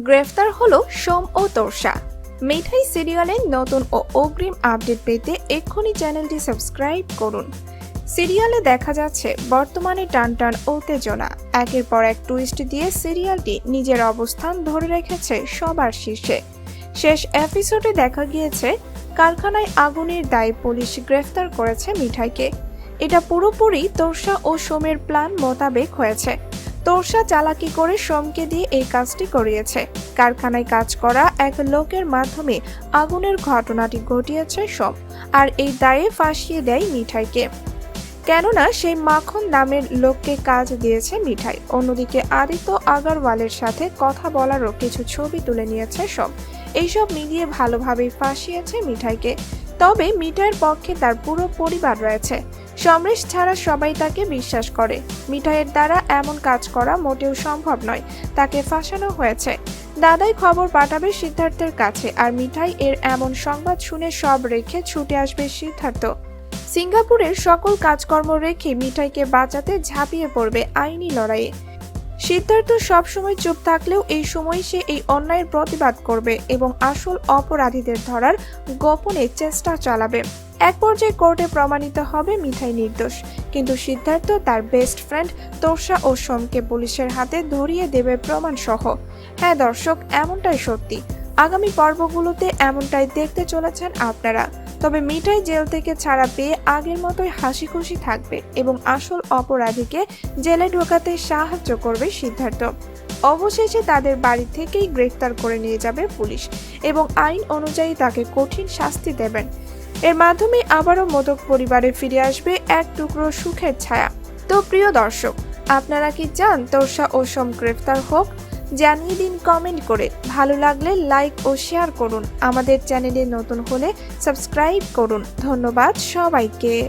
গ্রেফতার হলো সোম ও তোরসা। মিঠাই সিরিয়ালের নতুন ও অগ্রিম আপডেট পেতে এক্ষুনি চ্যানেলটি সাবস্ক্রাইব করুন। সিরিয়ালে দেখা যাচ্ছে, বর্তমানে টান টান উত্তেজনা। একের পর এক টুইস্ট দিয়ে সিরিয়ালটি নিজের অবস্থান ধরে রেখেছে সবার শীর্ষে। শেষ এপিসোডে দেখা গিয়েছে, কারখানায় আগুনের দায়ে পুলিশ গ্রেফতার করেছে মিঠাইকে। এটা পুরোপুরি তোরসা ও সোমের প্ল্যান মোতাবেক হয়েছে। তোরসা চালাকি করে সোমকে দিয়ে এই কাজটি করিয়েছে। কারখানায় কাজ করা এক লোকের মাধ্যমে আগুনের ঘটনাটি ঘটিয়েছে সোম আর এই দায়ে ফাঁসিয়ে দেয় মিঠাইকে। কেননা সেই মাখন নামের লোককে কাজ দিয়েছে মিঠাই। অন্যদিকে আদিত্য আগারওয়ালের সাথে কথা বলারও কিছু ছবি তুলে নিয়েছে সব এইসব মিলিয়ে ভালোভাবেই ফাঁসিয়েছে মিঠাইকে। তবে মিঠাইয়ের পক্ষে তার পুরো পরিবার রয়েছে। সমরেশ ছাড়া সবাই তাকে বিশ্বাস করে। মিঠাইয়ের দ্বারা এমন কাজ করা মোটেও সম্ভব নয়, তাকে ফাঁসানো হয়েছে। দাদাই খবর পাঠাবে সিদ্ধার্থের কাছে, আর মিঠাই এর এমন সংবাদ শুনে সব রেখে ছুটে আসবে সিদ্ধার্থ। সিঙ্গাপুরের সকল কাজকর্ম রেখে মিঠাইকে বাঁচাতে ঝাঁপিয়ে পড়বে আইনি লড়াইয়ে। সিদ্ধার্থ সবসময় চুপ থাকলেও এই সময় সে এই অন্যায়ের প্রতিবাদ করবে এবং আসল অপরাধীদের ধরার গোপনে চেষ্টা চালাবে। এক পর্যায়ে কোর্টে প্রমাণিত হবে মিঠাই নির্দোষ। কিন্তু সিদ্ধার্থ তার বেস্ট ফ্রেন্ড তোরসা ও সোমকে পুলিশের হাতে ধরিয়ে দেবে প্রমাণ সহ হ্যাঁ দর্শক, এমনটাই সত্যি। আগামী পর্বগুলোতে এমনটাই দেখতে চলেছেন আপনারা। তবে মিঠাই জেল থেকে ছাড়া পেয়ে আগের মতোই হাসি খুশি থাকবে এবং আসল অপরাধীকে জেলে ঢোকাতে সাহায্য করবে সিদ্ধার্থ। অবশেষে তাদের বাড়ি থেকেই গ্রেফতার করে নিয়ে যাবে পুলিশ এবং আইন অনুযায়ী তাকে কঠিন শাস্তি দেবেন। এর মাধ্যমে আবারও মোদক পরিবারে ফিরে আসবে এক টুকরো সুখের ছায়া। তো প্রিয় দর্শক, আপনারা কি চান তোরসা ও সোম গ্রেফতার হোক? জানিয়ে দিন কমেন্ট করে। ভালো লাগলে লাইক ও শেয়ার করুন। আমাদের চ্যানেলে নতুন হলে সাবস্ক্রাইব করুন। ধন্যবাদ সবাইকে।